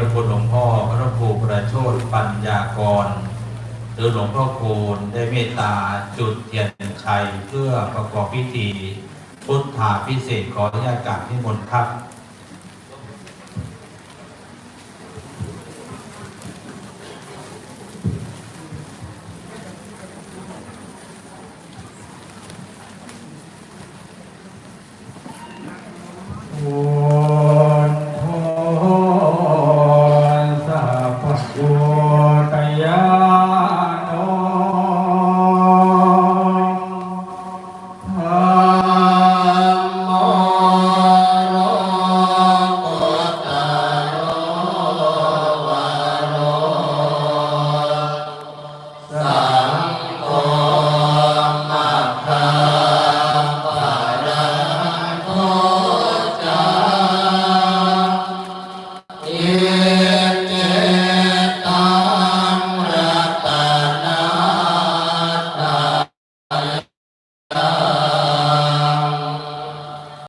พระคุณหลวงพ่อพระครูพระโชตปัญญากร หรือหลวงพ่อโคนได้เมตตาจุดเทียนชัยเพื่อประกอบพิธี พุทธาพิเศษขออนุญาตกราบนิมนต์ครับโอ้ Yeah.